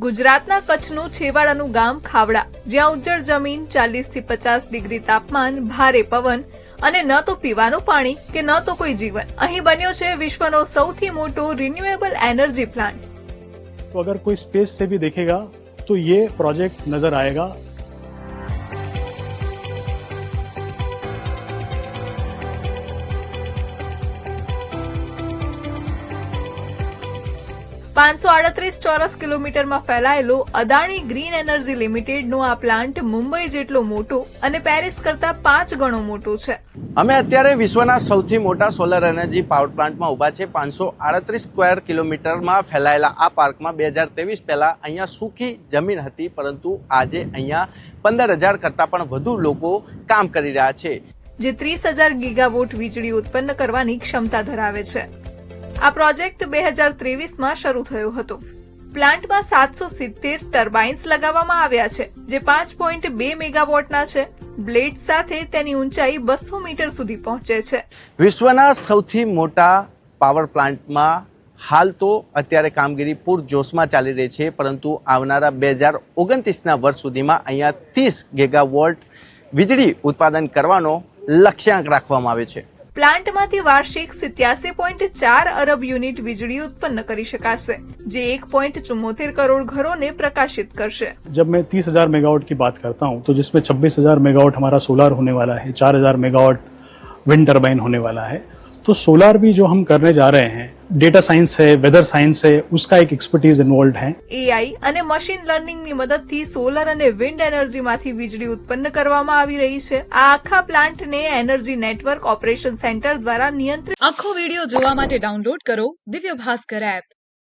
ગુજરાતના કચ્છનું છેવાડાનું ગામ ખાવડા, જ્યાં ઉજ્જળ જમીન, ચાલીસથી પચાસ ડિગ્રી તાપમાન, ભારે પવન અને ન તો પીવાનું પાણી કે ન તો કોઈ જીવન. અહીં બન્યો છે વિશ્વનો સૌથી મોટો રિન્યુએબલ એનર્જી પ્લાન્ટ તો અગર કોઈ સ્પેસ સે ભી દેખેગા, તો યે પ્રોજેક્ટ નજર આયેગા. પાંચસો આડત્રીસ ચોરસ કિલોમીટરમાં ફેલાયેલું અદાણી ગ્રીન એનર્જી લિમિટેડનું આ પ્લાન્ટ મુંબઈ જેટલો મોટો અને પેરિસ કરતા પાંચ ગણો મોટો છે. અમે અત્યારે વિશ્વના સૌથી મોટા સોલર એનર્જી પાવર પ્લાન્ટમાં ઊભા છે. પાંચસો આડત્રીસ સ્ક્વેર કિલોમીટરમાં ફેલાયેલા આ પાર્કમાં બે હજાર ત્રેવીસ પહેલા અહીંયા સૂકી જમીન હતી પરંતુ આજે અહીંયા પંદર હજાર કરતાં પણ વધુ લોકો કામ કરી રહ્યા છે. જે ત્રીસ હજાર ગીગાવોટ વીજળી ઉત્પન્ન કરવાની ક્ષમતા ધરાવે છે. આ પ્રોજેક્ટ બે હજાર ત્રેવીસમાં શરૂ થયો હતો. પ્લાન્ટમાં સાતસો સિત્તેર ટર્બાઇન્સ લગાવવામાં આવ્યા છે, જે પાંચ પોઈન્ટ બે મેગાવોટના છે. બ્લેડ સાથે તેની ઊંચાઈ બસો મીટર સુધી પહોંચે છે. વિશ્વના સૌથી મોટા પાવર પ્લાન્ટમાં હાલ તો અત્યારે કામગીરી પૂરજોશમાં ચાલી રહી છે, પરંતુ આવનારા બે હજાર ઓગણત્રીસના વર્ષ સુધીમાં અહીંયા ત્રીસ ગેગાવોલ્ટ વીજળી ઉત્પાદન કરવાનો લક્ષ્યાંક રાખવામાં આવે છે. પ્લાન્ટમાંથી વાર્ષિક સિત્યાસી પોઈન્ટ ચાર અરબ યુનિટ વીજળી ઉત્પન્ન કરી શકાશે જે એક પોઈન્ટ ચુમ્મોતેર કરોડ ઘરોને પ્રકાશિત કરશે जब मैं तीस हजार मेगावाट की बात करता हूँ तो जिसमें छब्बीस हजार मेगावाट हमारा सोलार होने वाला है चार हजार मेगावाट विंड टर्बाइन होने वाला है तो सोलार भी जो हम करने जा रहे हैं डेटा साइंस है वेदर साइंस है उसका एक एक्सपर्टीज इन्वॉल्व है એઆઈ અને મશીન લર્નિંગની મદદથી સોલર અને વિન્ડ એનર્જીમાંથી વીજળી ઉત્પન્ન કરવામાં આવી રહી છે આ આખા પ્લાન્ટને એનર્જી નેટવર્ક ઓપરેશન સેન્ટર દ્વારા નિયંત્રિત આખો વિડિયો જોવા માટે ડાઉનલોડ કરો દિવ્ય ભાસ્કર એપ